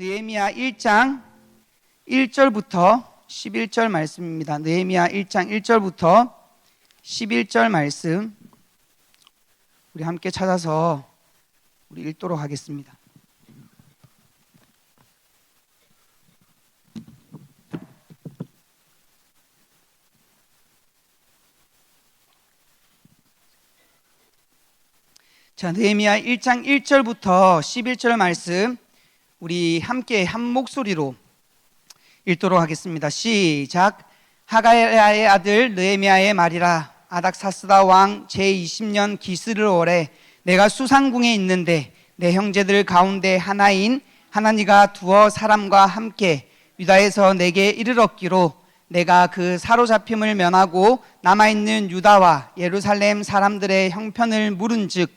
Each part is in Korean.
느헤미야 1장 1절부터 11절 말씀입니다. 느헤미야 1장 1절부터 11절 말씀 우리 함께 찾아서 우리 읽도록 하겠습니다. 자, 느헤미야 1장 1절부터 11절 말씀 우리 함께 한 목소리로 읽도록 하겠습니다. 시작. 하가야의 아들 느헤미야의 말이라 아닥사스다 왕 제20년 기스를 월에 내가 수상궁에 있는데 내 형제들 가운데 하나인 하나니가 두어 사람과 함께 유다에서 내게 이르렀기로 내가 그 사로잡힘을 면하고 남아있는 유다와 예루살렘 사람들의 형편을 물은즉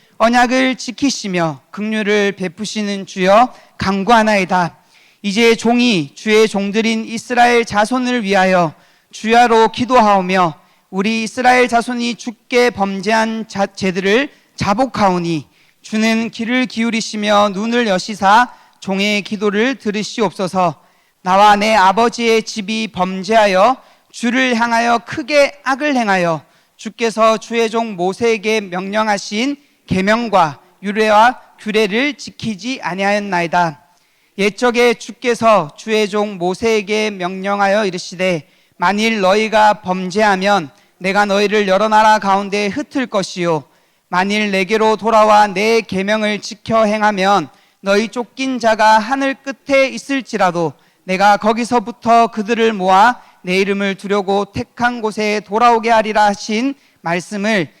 언약을 지키시며 긍휼을 베푸시는 주여 강구하나이다. 이제 종이 주의 종들인 이스라엘 자손을 위하여 주야로 기도하오며 우리 이스라엘 자손이 죽게 범죄한 자, 죄들을 자복하오니 주는 귀를 기울이시며 눈을 여시사 종의 기도를 들으시옵소서 나와 내 아버지의 집이 범죄하여 주를 향하여 크게 악을 행하여 주께서 주의 종 모세에게 명령하신 계명과 유례와 규례를 지키지 아니하였나이다. 옛적에 주께서 주의 종 모세에게 명령하여 이르시되 만일 너희가 범죄하면 내가 너희를 여러 나라 가운데 흩을 것이요 만일 내게로 돌아와 내 계명을 지켜 행하면 너희 쫓긴 자가 하늘 끝에 있을지라도 내가 거기서부터 그들을 모아 내 이름을 두려고 택한 곳에 돌아오게 하리라 하신 말씀을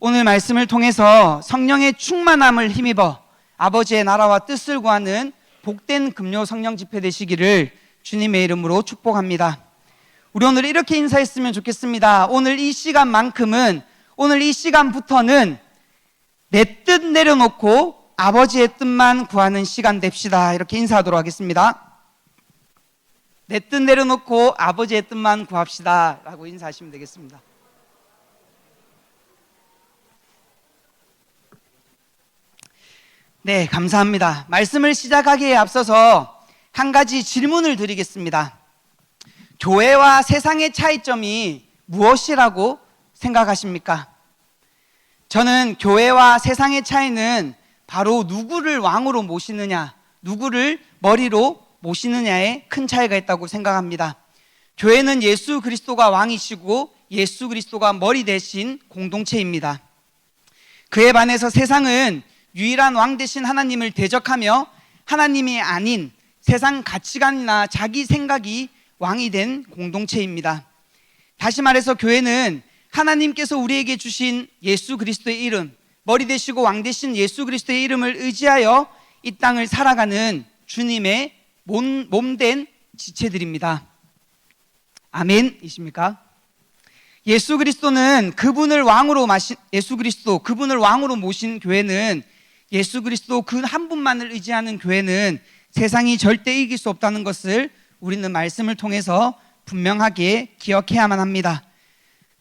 오늘 말씀을 통해서 성령의 충만함을 힘입어 아버지의 나라와 뜻을 구하는 복된 금요 성령 집회 되시기를 주님의 이름으로 축복합니다. 우리 오늘 이렇게 인사했으면 좋겠습니다. 오늘 이 시간만큼은 오늘 이 시간부터는 내 뜻 내려놓고 아버지의 뜻만 구하는 시간 됩시다. 이렇게 인사하도록 하겠습니다. 내 뜻 내려놓고 아버지의 뜻만 구합시다. 라고 인사하시면 되겠습니다. 네, 감사합니다. 말씀을 시작하기에 앞서서 한 가지 질문을 드리겠습니다. 교회와 세상의 차이점이 무엇이라고 생각하십니까? 저는 교회와 세상의 차이는 바로 누구를 왕으로 모시느냐, 누구를 머리로 모시느냐에 큰 차이가 있다고 생각합니다. 교회는 예수 그리스도가 왕이시고 예수 그리스도가 머리 대신 공동체입니다. 그에 반해서 세상은 유일한 왕 대신 하나님을 대적하며 하나님이 아닌 세상 가치관이나 자기 생각이 왕이 된 공동체입니다. 다시 말해서 교회는 하나님께서 우리에게 주신 예수 그리스도의 이름, 머리 되시고 왕 되신 예수 그리스도의 이름을 의지하여 이 땅을 살아가는 주님의 몸 된 지체들입니다. 아멘이십니까? 예수 그리스도는 그분을 왕으로 마신 예수 그리스도 그분을 왕으로 모신 교회는 예수 그리스도 그 한 분만을 의지하는 교회는 세상이 절대 이길 수 없다는 것을 우리는 말씀을 통해서 분명하게 기억해야만 합니다.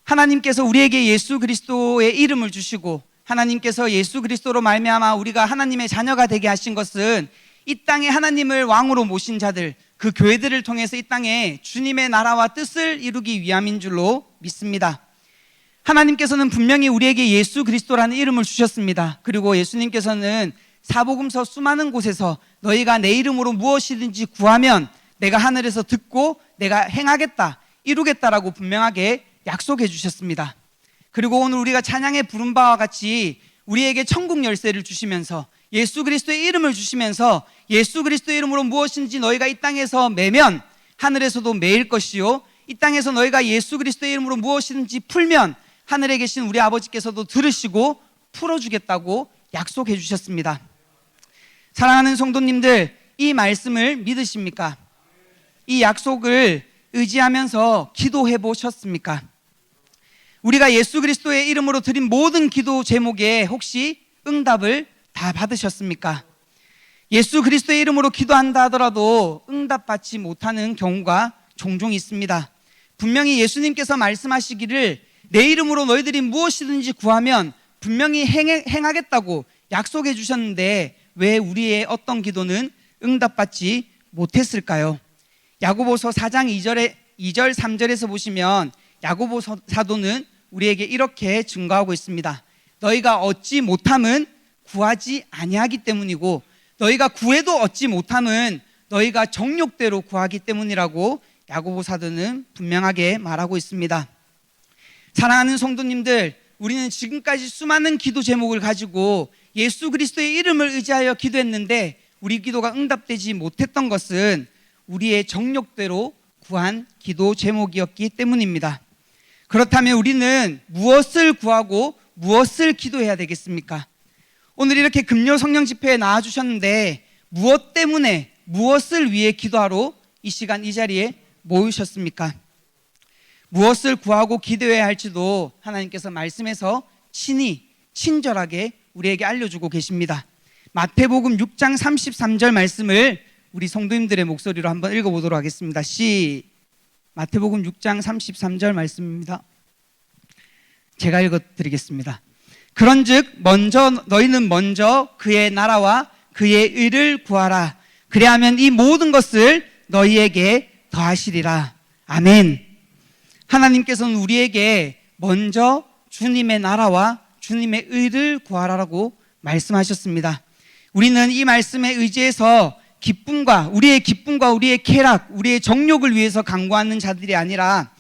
하나님께서 우리에게 예수 그리스도의 이름을 주시고 하나님께서 예수 그리스도로 말미암아 우리가 하나님의 자녀가 되게 하신 것은 이 땅에 하나님을 왕으로 모신 자들 그 교회들을 통해서 이 땅에 주님의 나라와 뜻을 이루기 위함인 줄로 믿습니다. 하나님께서는 분명히 우리에게 예수 그리스도라는 이름을 주셨습니다. 그리고 예수님께서는 사복음서 수많은 곳에서 너희가 내 이름으로 무엇이든지 구하면 내가 하늘에서 듣고 내가 행하겠다, 이루겠다라고 분명하게 약속해 주셨습니다. 그리고 오늘 우리가 찬양에 부른 바와 같이 우리에게 천국 열쇠를 주시면서 예수 그리스도의 이름을 주시면서 예수 그리스도의 이름으로 무엇인지 너희가 이 땅에서 매면 하늘에서도 매일 것이요 이 땅에서 너희가 예수 그리스도의 이름으로 무엇이든지 풀면 하늘에 계신 우리 아버지께서도 들으시고 풀어주겠다고 약속해 주셨습니다. 사랑하는 성도님들, 이 말씀을 믿으십니까? 이 약속을 의지하면서 기도해 보셨습니까? 우리가 예수 그리스도의 이름으로 드린 모든 기도 제목에 혹시 응답을 다 받으셨습니까? 예수 그리스도의 이름으로 기도한다 하더라도 응답받지 못하는 경우가 종종 있습니다. 분명히 예수님께서 말씀하시기를 내 이름으로 너희들이 무엇이든지 구하면 분명히 행해, 행하겠다고 약속해 주셨는데 왜 우리의 어떤 기도는 응답받지 못했을까요? 야고보서 4장 2절에 2절 3절에서 보시면 야고보 서- 사도는 우리에게 이렇게 증거하고 있습니다. 너희가 얻지 못함은 구하지 아니하기 때문이고 너희가 구해도 얻지 못함은 너희가 정욕대로 구하기 때문이라고 야고보 사도는 분명하게 말하고 있습니다. 사랑하는 성도님들, 우리는 지금까지 수많은 기도 제목을 가지고 예수 그리스도의 이름을 의지하여 기도했는데 우리 기도가 응답되지 못했던 것은 우리의 정욕대로 구한 기도 제목이었기 때문입니다. 그렇다면 우리는 무엇을 구하고 무엇을 기도해야 되겠습니까? 오늘 이렇게 금요 성령 집회에 나와 주셨는데 무엇 때문에 무엇을 위해 기도하러 이 시간 이 자리에 모이셨습니까? 무엇을 구하고 기도해야 할지도 하나님께서 말씀에서 친히 친절하게 우리에게 알려주고 계십니다. 마태복음 6장 33절 말씀을 우리 성도님들의 목소리로 한번 읽어보도록 하겠습니다. 시 마태복음 6장 33절 말씀입니다. 제가 읽어드리겠습니다. 그런즉 먼저 너희는 먼저 그의 나라와 그의 의를 구하라. 그리하면 이 모든 것을 너희에게 더하시리라. 아멘. 하나님께서는 우리에게 먼저 주님의 나라와 주님의 의를 구하라라고 말씀하셨습니다. 우리는 이 말씀에 의지해서 기쁨과 우리의 기쁨과 우리의 쾌락, 우리의 정욕을 위해서 강구하는 자들이 아니라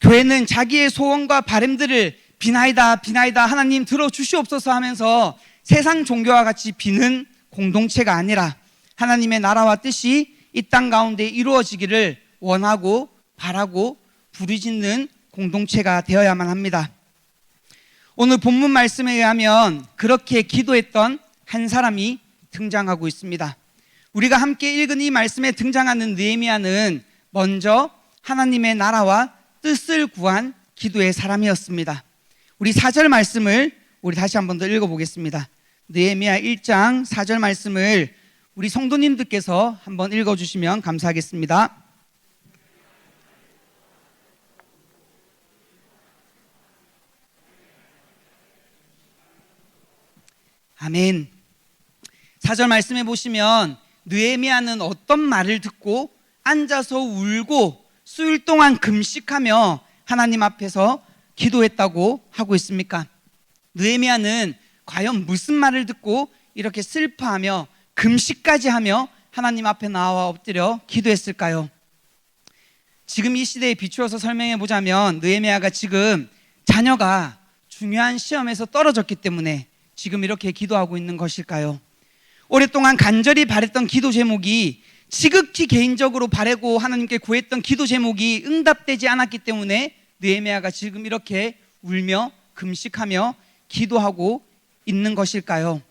교회는 자기의 소원과 바램들을 비나이다 비나이다 하나님 들어 주시옵소서 하면서 세상 종교와 같이 비는 공동체가 아니라 하나님의 나라와 뜻이 이 땅 가운데 이루어지기를 원하고 바라고 부르짖는 공동체가 되어야만 합니다. 오늘 본문 말씀에 의하면 그렇게 기도했던 한 사람이 등장하고 있습니다. 우리가 함께 읽은 이 말씀에 등장하는 느헤미야는 먼저 하나님의 나라와 뜻을 구한 기도의 사람이었습니다. 우리 4절 말씀을 우리 다시 한 번 더 읽어보겠습니다. 느헤미야 1장 4절 말씀을 우리 성도님들께서 한번 읽어주시면 감사하겠습니다. 아멘. 4절 말씀해 보시면 느헤미야는 어떤 말을 듣고 앉아서 울고 수일 동안 금식하며 하나님 앞에서 기도했다고 하고 있습니까? 느헤미야는 과연 무슨 말을 듣고 이렇게 슬퍼하며 금식까지 하며 하나님 앞에 나와 엎드려 기도했을까요? 지금 이 시대에 비추어서 설명해 보자면 느헤미야가 지금 자녀가 중요한 시험에서 떨어졌기 때문에 지금 이렇게 기도하고 있는 것일까요? 오랫동안 간절히 바랬던 기도 제목이 지극히 개인적으로 바래고 하나님께 구했던 기도 제목이 응답되지 않았기 때문에 느헤미야가 지금 이렇게 울며 금식하며 기도하고 있는 것일까요?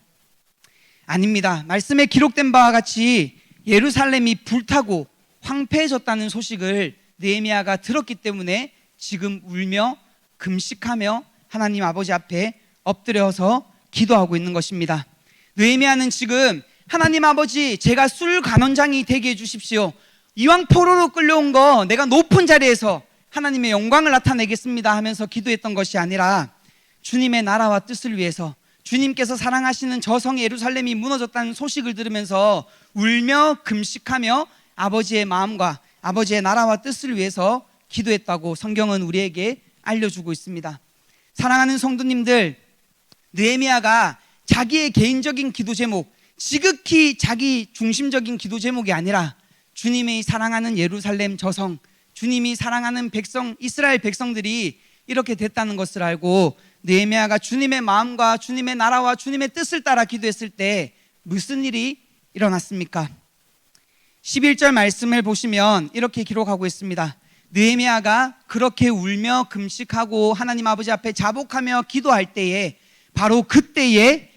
아닙니다. 말씀에 기록된 바와 같이 예루살렘이 불타고 황폐해졌다는 소식을 느헤미야가 들었기 때문에 지금 울며 금식하며 하나님 아버지 앞에 엎드려서 기도하고 있는 것입니다. 느헤미야는 지금 하나님 아버지 제가 술 간원장이 되게 해 주십시오. 이왕 포로로 끌려온 거 내가 높은 자리에서 하나님의 영광을 나타내겠습니다 하면서 기도했던 것이 아니라 주님의 나라와 뜻을 위해서 주님께서 사랑하시는 저성 예루살렘이 무너졌다는 소식을 들으면서 울며 금식하며 아버지의 마음과 아버지의 나라와 뜻을 위해서 기도했다고 성경은 우리에게 알려주고 있습니다. 사랑하는 성도님들, 느헤미야가 자기의 개인적인 기도 제목, 지극히 자기 중심적인 기도 제목이 아니라 주님의 사랑하는 예루살렘 저성, 주님이 사랑하는 백성 이스라엘 백성들이 이렇게 됐다는 것을 알고 느헤미야가 주님의 마음과 주님의 나라와 주님의 뜻을 따라 기도했을 때 무슨 일이 일어났습니까? 11절 말씀을 보시면 이렇게 기록하고 있습니다. 느헤미야가 그렇게 울며 금식하고 하나님 아버지 앞에 자복하며 기도할 때에 바로 그때에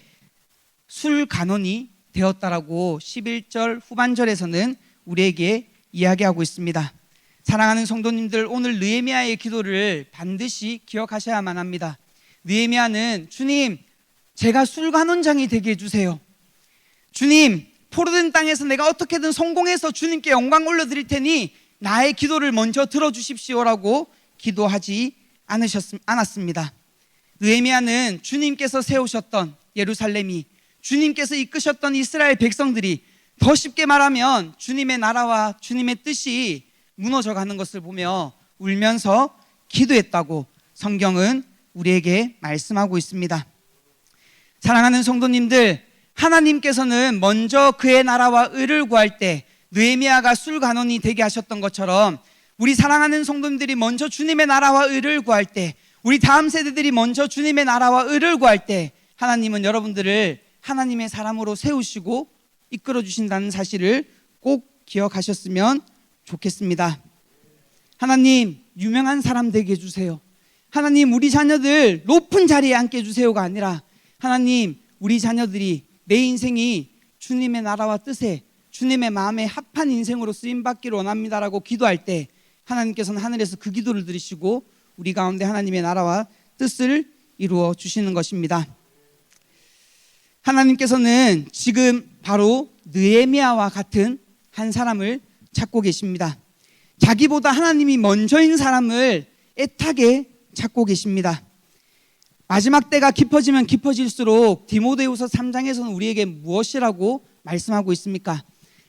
술 간원이 되었다라고 11절 후반절에서는 우리에게 이야기하고 있습니다. 사랑하는 성도님들 오늘 느헤미야의 기도를 반드시 기억하셔야만 합니다. 느헤미야는 주님 제가 술 간원장이 되게 해 주세요. 주님 포로된 땅에서 내가 어떻게든 성공해서 주님께 영광 올려드릴 테니 나의 기도를 먼저 들어주십시오라고 기도하지 않으셨, 않았습니다. 느헤미야는 주님께서 세우셨던 예루살렘이 주님께서 이끄셨던 이스라엘 백성들이 더 쉽게 말하면 주님의 나라와 주님의 뜻이 무너져 가는 것을 보며 울면서 기도했다고 성경은 우리에게 말씀하고 있습니다. 사랑하는 성도님들, 하나님께서는 먼저 그의 나라와 의를 구할 때 느헤미야가 술 간원이 되게 하셨던 것처럼 우리 사랑하는 성도님들이 먼저 주님의 나라와 의를 구할 때 우리 다음 세대들이 먼저 주님의 나라와 의를 구할 때 하나님은 여러분들을 하나님의 사람으로 세우시고 이끌어 주신다는 사실을 꼭 기억하셨으면 좋겠습니다. 하나님, 유명한 사람 되게 해주세요. 하나님, 우리 자녀들 높은 자리에 앉게 해주세요가 아니라 하나님, 우리 자녀들이 내 인생이 주님의 나라와 뜻에 주님의 마음에 합한 인생으로 쓰임 받기를 원합니다라고 기도할 때 하나님께서는 하늘에서 그 기도를 들으시고 우리 가운데 하나님의 나라와 뜻을 이루어 주시는 것입니다. 하나님께서는 지금 바로 느헤미야와 같은 한 사람을 찾고 계십니다. 자기보다 하나님이 먼저인 사람을 애타게 찾고 계십니다. 마지막 때가 깊어지면 깊어질수록 디모데후서 3장에서는 우리에게 무엇이라고 말씀하고 있습니까?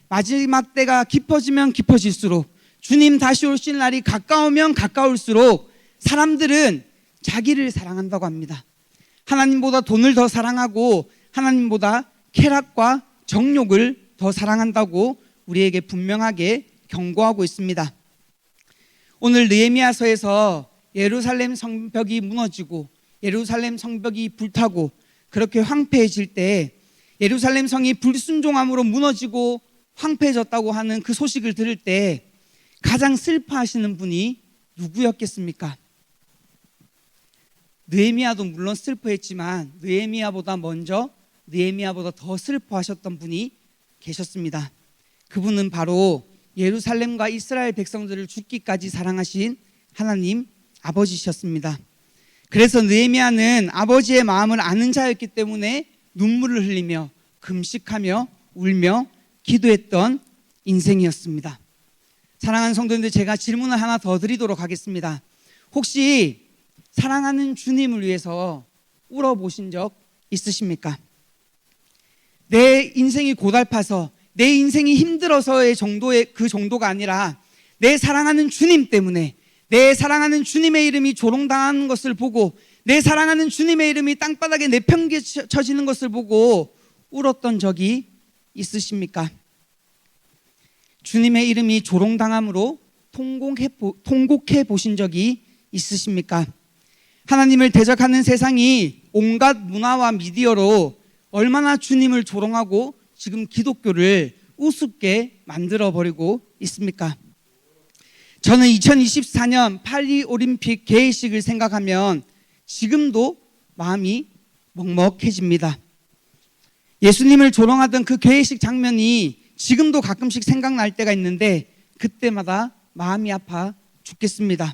마지막 때가 깊어지면 깊어질수록 주님 다시 오실 날이 가까우면 가까울수록 사람들은 자기를 사랑한다고 합니다. 하나님보다 돈을 더 사랑하고 하나님보다 쾌락과 정욕을 더 사랑한다고 우리에게 분명하게 경고하고 있습니다. 오늘 느헤미야서에서 예루살렘 성벽이 무너지고 예루살렘 성벽이 불타고 그렇게 황폐해질 때 예루살렘 성이 불순종함으로 무너지고 황폐해졌다고 하는 그 소식을 들을 때 가장 슬퍼하시는 분이 누구였겠습니까? 느헤미야도 물론 슬퍼했지만 느헤미야보다 먼저 느헤미야보다 더 슬퍼하셨던 분이 계셨습니다. 그분은 바로 예루살렘과 이스라엘 백성들을 죽기까지 사랑하신 하나님 아버지셨습니다. 그래서 느헤미야는 아버지의 마음을 아는 자였기 때문에 눈물을 흘리며 금식하며 울며 기도했던 인생이었습니다. 사랑하는 성도님들 제가 질문을 하나 더 드리도록 하겠습니다. 혹시 사랑하는 주님을 위해서 울어보신 적 있으십니까? 내 인생이 고달파서 내 인생이 힘들어서의 정도의 그 정도가 아니라 내 사랑하는 주님 때문에 내 사랑하는 주님의 이름이 조롱당하는 것을 보고 내 사랑하는 주님의 이름이 땅바닥에 내팽개쳐지는 것을 보고 울었던 적이 있으십니까? 주님의 이름이 조롱당함으로 통곡해, 보신 적이 있으십니까? 하나님을 대적하는 세상이 온갖 문화와 미디어로 얼마나 주님을 조롱하고 지금 기독교를 우습게 만들어 버리고 있습니까? 저는 2024년 파리 올림픽 개회식을 생각하면 지금도 마음이 먹먹해집니다. 예수님을 조롱하던 그 개회식 장면이 지금도 가끔씩 생각날 때가 있는데 그때마다 마음이 아파 죽겠습니다.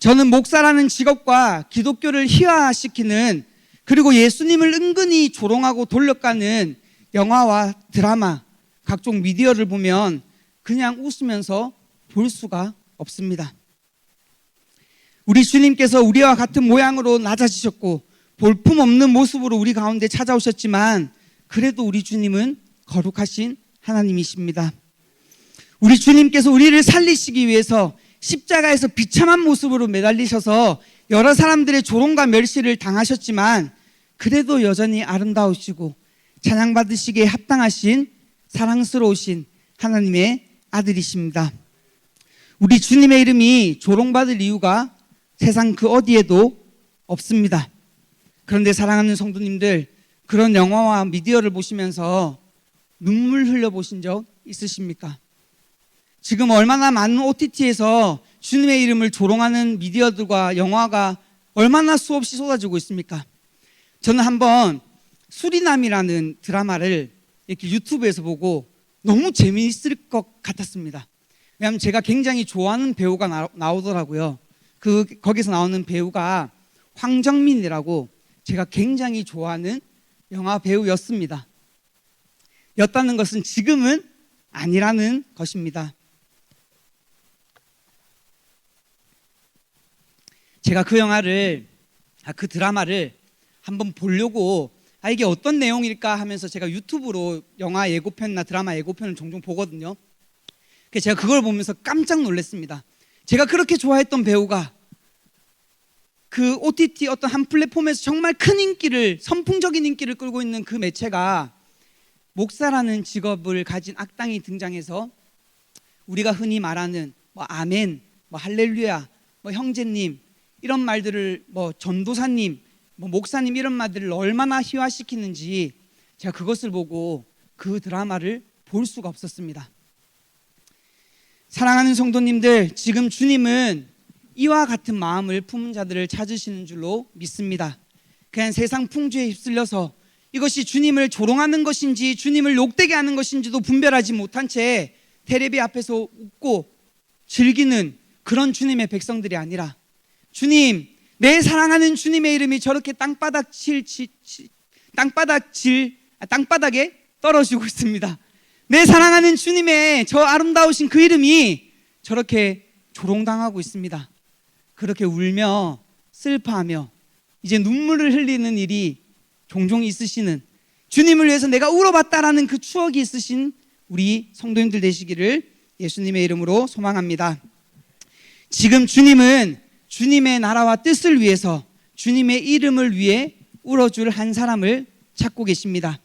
저는 목사라는 직업과 기독교를 희화시키는 그리고 예수님을 은근히 조롱하고 돌려가는 영화와 드라마, 각종 미디어를 보면 그냥 웃으면서 볼 수가 없습니다. 우리 주님께서 우리와 같은 모양으로 낮아지셨고 볼품 없는 모습으로 우리 가운데 찾아오셨지만 그래도 우리 주님은 거룩하신 하나님이십니다. 우리 주님께서 우리를 살리시기 위해서 십자가에서 비참한 모습으로 매달리셔서 여러 사람들의 조롱과 멸시를 당하셨지만 그래도 여전히 아름다우시고 찬양 받으시기에 합당하신 사랑스러우신 하나님의 아들이십니다. 우리 주님의 이름이 조롱받을 이유가 세상 그 어디에도 없습니다. 그런데 사랑하는 성도님들, 그런 영화와 미디어를 보시면서 눈물 흘려 보신 적 있으십니까? 지금 얼마나 많은 OTT에서 주님의 이름을 조롱하는 미디어들과 영화가 얼마나 수없이 쏟아지고 있습니까? 저는 한번 수리남이라는 드라마를 이렇게 유튜브에서 보고 너무 재미있을 것 같았습니다. 왜냐하면 제가 굉장히 좋아하는 배우가 나, 나오더라고요. 그 거기서 나오는 배우가 황정민이라고 제가 굉장히 좋아하는 영화 배우였습니다. 였다는 것은 지금은 아니라는 것입니다. 제가 그 영화를 아, 그 드라마를 한번 보려고 아 이게 어떤 내용일까 하면서 제가 유튜브로 영화 예고편이나 드라마 예고편을 종종 보거든요. 제가 그걸 보면서 깜짝 놀랐습니다. 제가 그렇게 좋아했던 배우가 그 OTT 어떤 한 플랫폼에서 정말 큰 인기를 선풍적인 인기를 끌고 있는 그 매체가 목사라는 직업을 가진 악당이 등장해서 우리가 흔히 말하는 뭐 아멘, 뭐 할렐루야, 뭐 형제님 이런 말들을 뭐 전도사님, 뭐 목사님 이런 말들을 얼마나 희화시키는지 제가 그것을 보고 그 드라마를 볼 수가 없었습니다. 사랑하는 성도님들, 지금 주님은 이와 같은 마음을 품은 자들을 찾으시는 줄로 믿습니다. 그냥 세상 풍주에 휩쓸려서 이것이 주님을 조롱하는 것인지 주님을 욕되게 하는 것인지도 분별하지 못한 채 테레비 앞에서 웃고 즐기는 그런 주님의 백성들이 아니라 주님, 내 사랑하는 주님의 이름이 저렇게 땅바닥 칠, 칠, 칠 땅바닥 질, 아, 땅바닥에 떨어지고 있습니다. 내 사랑하는 주님의 저 아름다우신 그 이름이 저렇게 조롱당하고 있습니다. 그렇게 울며 슬퍼하며 이제 눈물을 흘리는 일이 종종 있으시는 주님을 위해서 내가 울어봤다라는 그 추억이 있으신 우리 성도님들 되시기를 예수님의 이름으로 소망합니다. 지금 주님은 주님의 나라와 뜻을 위해서 주님의 이름을 위해 울어줄 한 사람을 찾고 계십니다.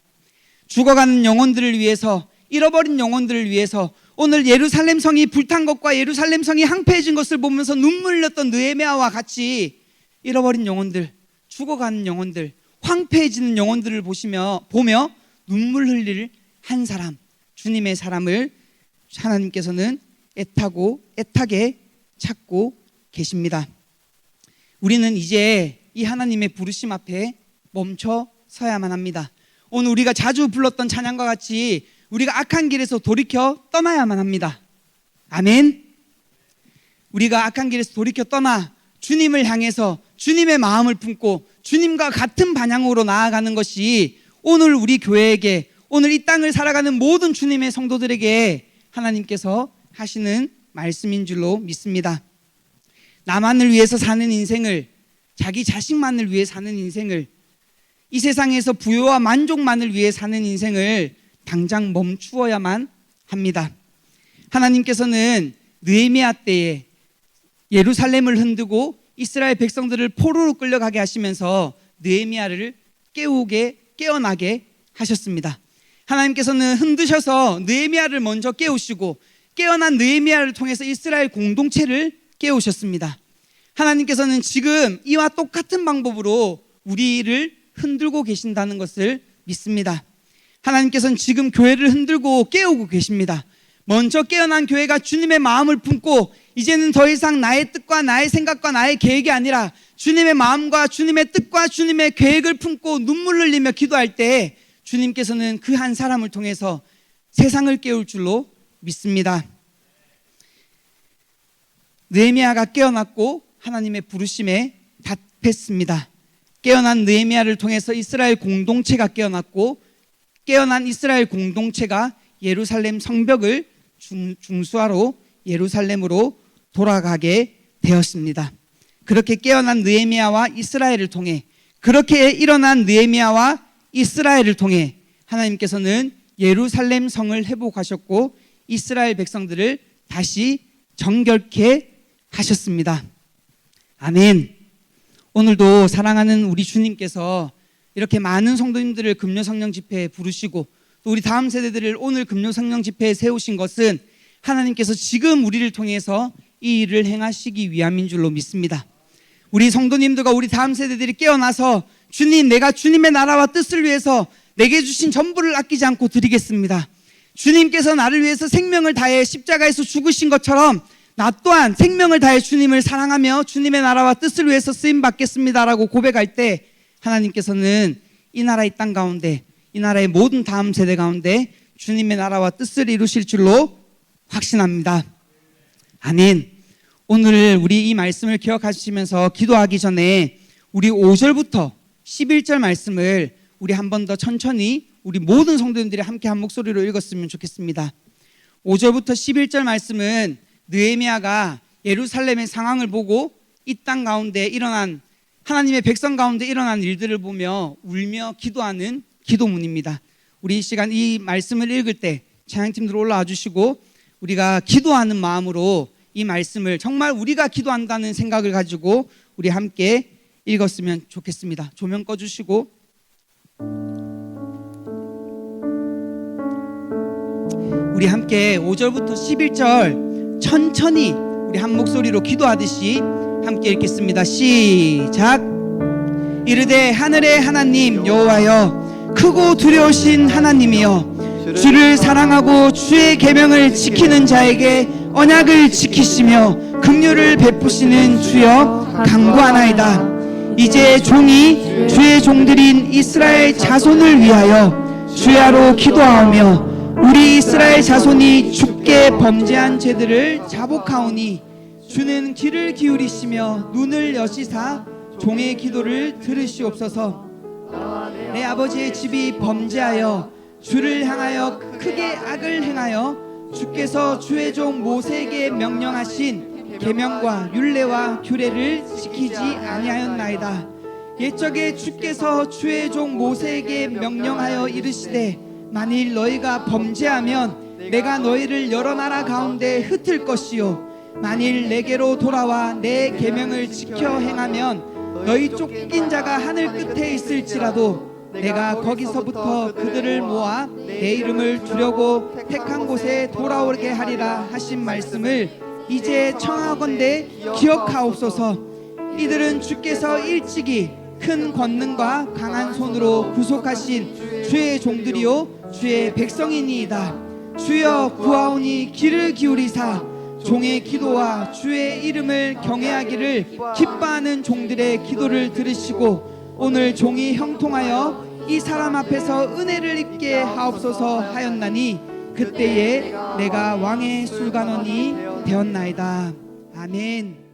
죽어가는 영혼들을 위해서 잃어버린 영혼들을 위해서 오늘 예루살렘 성이 불탄 것과 예루살렘 성이 항폐해진 것을 보면서 눈물 흘렸던 느헤미야와 같이 잃어버린 영혼들, 죽어가는 영혼들, 황폐해지는 영혼들을 보시며 보며 눈물 흘릴 한 사람, 주님의 사람을 하나님께서는 애타고 애타게 찾고 계십니다. 우리는 이제 이 하나님의 부르심 앞에 멈춰 서야만 합니다. 오늘 우리가 자주 불렀던 찬양과 같이 우리가 악한 길에서 돌이켜 떠나야만 합니다. 아멘. 우리가 악한 길에서 돌이켜 떠나 주님을 향해서 주님의 마음을 품고 주님과 같은 방향으로 나아가는 것이 오늘 우리 교회에게 오늘 이 땅을 살아가는 모든 주님의 성도들에게 하나님께서 하시는 말씀인 줄로 믿습니다. 나만을 위해서 사는 인생을 자기 자식만을 위해 사는 인생을 이 세상에서 부여와 만족만을 위해 사는 인생을 당장 멈추어야만 합니다. 하나님께서는 느헤미야 때에 예루살렘을 흔들고 이스라엘 백성들을 포로로 끌려가게 하시면서 느헤미야를 깨우게 깨어나게 하셨습니다. 하나님께서는 흔드셔서 느헤미야를 먼저 깨우시고 깨어난 느헤미야를 통해서 이스라엘 공동체를 깨우셨습니다. 하나님께서는 지금 이와 똑같은 방법으로 우리를 흔들고 계신다는 것을 믿습니다. 하나님께서는 지금 교회를 흔들고 깨우고 계십니다. 먼저 깨어난 교회가 주님의 마음을 품고 이제는 더 이상 나의 뜻과 나의 생각과 나의 계획이 아니라 주님의 마음과 주님의 뜻과 주님의 계획을 품고 눈물 흘리며 기도할 때 주님께서는 그 한 사람을 통해서 세상을 깨울 줄로 믿습니다. 느헤미야가 깨어났고 하나님의 부르심에 답했습니다. 깨어난 느헤미야를 통해서 이스라엘 공동체가 깨어났고 깨어난 이스라엘 공동체가 예루살렘 성벽을 중, 중수하러 예루살렘으로 돌아가게 되었습니다. 그렇게 깨어난 느헤미야와 이스라엘을 통해 그렇게 일어난 느헤미야와 이스라엘을 통해 하나님께서는 예루살렘 성을 회복하셨고 이스라엘 백성들을 다시 정결케 하셨습니다. 아멘. 오늘도 사랑하는 우리 주님께서 이렇게 많은 성도님들을 금요 성령 집회에 부르시고 또 우리 다음 세대들을 오늘 금요 성령 집회에 세우신 것은 하나님께서 지금 우리를 통해서 이 일을 행하시기 위함인 줄로 믿습니다. 우리 성도님들과 우리 다음 세대들이 깨어나서 주님 내가 주님의 나라와 뜻을 위해서 내게 주신 전부를 아끼지 않고 드리겠습니다. 주님께서 나를 위해서 생명을 다해 십자가에서 죽으신 것처럼 나 또한 생명을 다해 주님을 사랑하며 주님의 나라와 뜻을 위해서 쓰임 받겠습니다라고 고백할 때 하나님께서는 이 나라 이땅 가운데 이 나라의 모든 다음 세대 가운데 주님의 나라와 뜻을 이루실 줄로 확신합니다. 아멘. 오늘 우리 이 말씀을 기억하시면서 기도하기 전에 우리 5절부터 11절 말씀을 우리 한 번 더 천천히 우리 모든 성도님들이 함께 한 목소리로 읽었으면 좋겠습니다. 5절부터 11절 말씀은 느헤미야가 예루살렘의 상황을 보고 이 땅 가운데 일어난 하나님의 백성 가운데 일어난 일들을 보며 울며 기도하는 기도문입니다. 우리 이 시간 이 말씀을 읽을 때 찬양팀들 올라와 주시고 우리가 기도하는 마음으로 이 말씀을 정말 우리가 기도한다는 생각을 가지고 우리 함께 읽었으면 좋겠습니다. 조명 꺼 주시고 우리 함께 5절부터 11절 천천히 우리 한 목소리로 기도하듯이 함께 읽겠습니다. 시작. 이르되 하늘의 하나님 여호와여 크고 두려우신 하나님이여 주를 사랑하고 주의 계명을 지키는 자에게 언약을 지키시며 긍휼을 베푸시는 주여 강구하나이다. 이제 종이 주의 종들인 이스라엘 자손을 위하여 주야로 기도하오며 우리 이스라엘 자손이 주께 범죄한 죄들을 자복하오니 주는 귀를 기울이시며 눈을 여시사 종의 기도를 들으시옵소서. 내 아버지의 집이 범죄하여 주를 향하여 크게 악을 행하여 주께서 주의 종 모세에게 명령하신 계명과 율례와 규례를 지키지 아니하였나이다. 옛적에 주께서 주의 종 모세에게 명령하여 이르시되 만일 너희가 범죄하면 내가 너희를 여러 나라 가운데 흩을 것이요. 만일 내게로 돌아와 내 계명을 지켜 행하면 너희 쫓긴 자가 하늘 끝에 있을지라도 내가 거기서부터 그들을 모아 내 이름을 두려고 택한 곳에 돌아오게 하리라 하신 말씀을 이제 청하건대 기억하옵소서. 이들은 주께서 일찍이 큰 권능과 강한 손으로 구속하신 주의 종들이요 주의 백성이니이다 주여 구하오니 귀를 기울이사 종의 기도와 주의 이름을 경외하기를 기뻐하는 종들의 기도를 들으시고 오늘 종이 형통하여 이 사람 앞에서 은혜를 입게 하옵소서 하였나니 그때에 내가 왕의 술관원이 되었나이다. 아멘